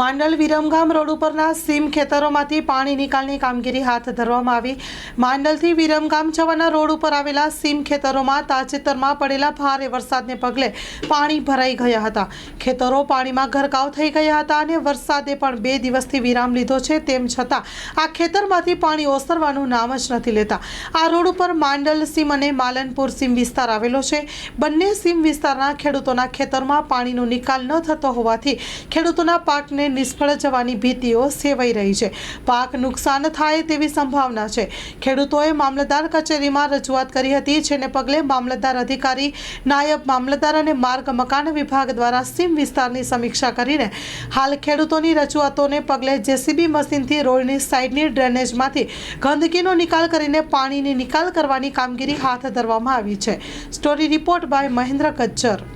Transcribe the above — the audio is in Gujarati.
માંડલ વિરમગામ રોડ ઉપરના સીમ ખેતરોમાંથી પાણી નિકાલની કામગીરી હાથ ધરવામાં આવી. માંડલથી વિરમગામ જવાના રોડ ઉપર આવેલા સીમ ખેતરોમાં તાજેતરમાં પડેલા ભારે વરસાદને પગલે પાણી ભરાઈ ગયા હતા. ખેતરો પાણીમાં ગરકાવ થઈ ગયા હતા અને વરસાદે પણ બે દિવસથી વિરામ લીધો છે. તેમ છતાં આ ખેતરમાંથી પાણી ઓસરવાનું નામ જ નથી લેતા. આ રોડ ઉપર માંડલ સીમ અને માલનપુર સીમ વિસ્તાર આવેલો છે. બંને સીમ વિસ્તારના ખેડૂતોના ખેતરમાં પાણીનો નિકાલ ન થતો હોવાથી ખેડૂતોના પાકને નિષ્ફળ જવાની ભીતિઓ સેવાઈ રહી છે. પાક નુકસાન થાય તેવી સંભાવના છે. ખેડૂતોએ મામલતદાર કચેરીમાં રજૂઆત કરી હતી, જેને પગલે મામલતદાર અધિકારી, નાયબ મામલતદાર અને માર્ગ મકાન વિભાગ દ્વારા સીમ વિસ્તારની સમીક્ષા કરીને હાલ ખેડૂતોની રજૂઆતોને પગલે જેસીબી મશીનથી રોડની સાઇડની ડ્રેનેજમાંથી ગંદકીનો નિકાલ કરીને પાણીની નિકાલ કરવાની કામગીરી હાથ ધરવામાં આવી છે. Story report by Mahendra Kachchhar